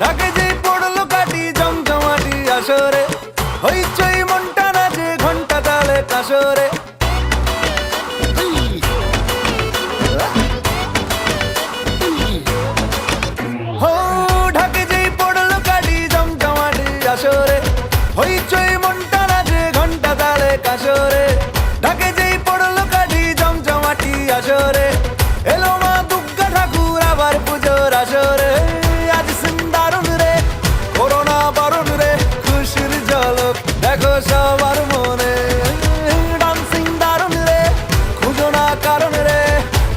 ডাকে যেই পড়ল কাটি জমজমাটি আসরে। হইচই মনটা নাচে ঘণ্টা তালে কাসরে আসরে। হইচই মনটা নাচে ঘণ্টা তালে কাসরে ডাকে যেই পড়ল কারণ রে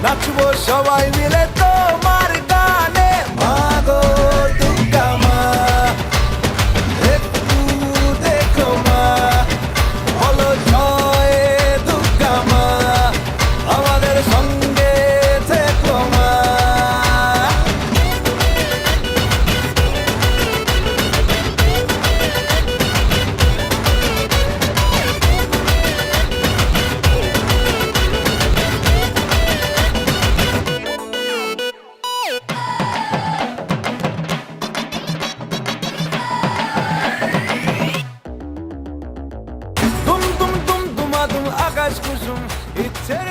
নাচবো সবাই মিলে তোমার আকাশ কুসুম ইচ্ছের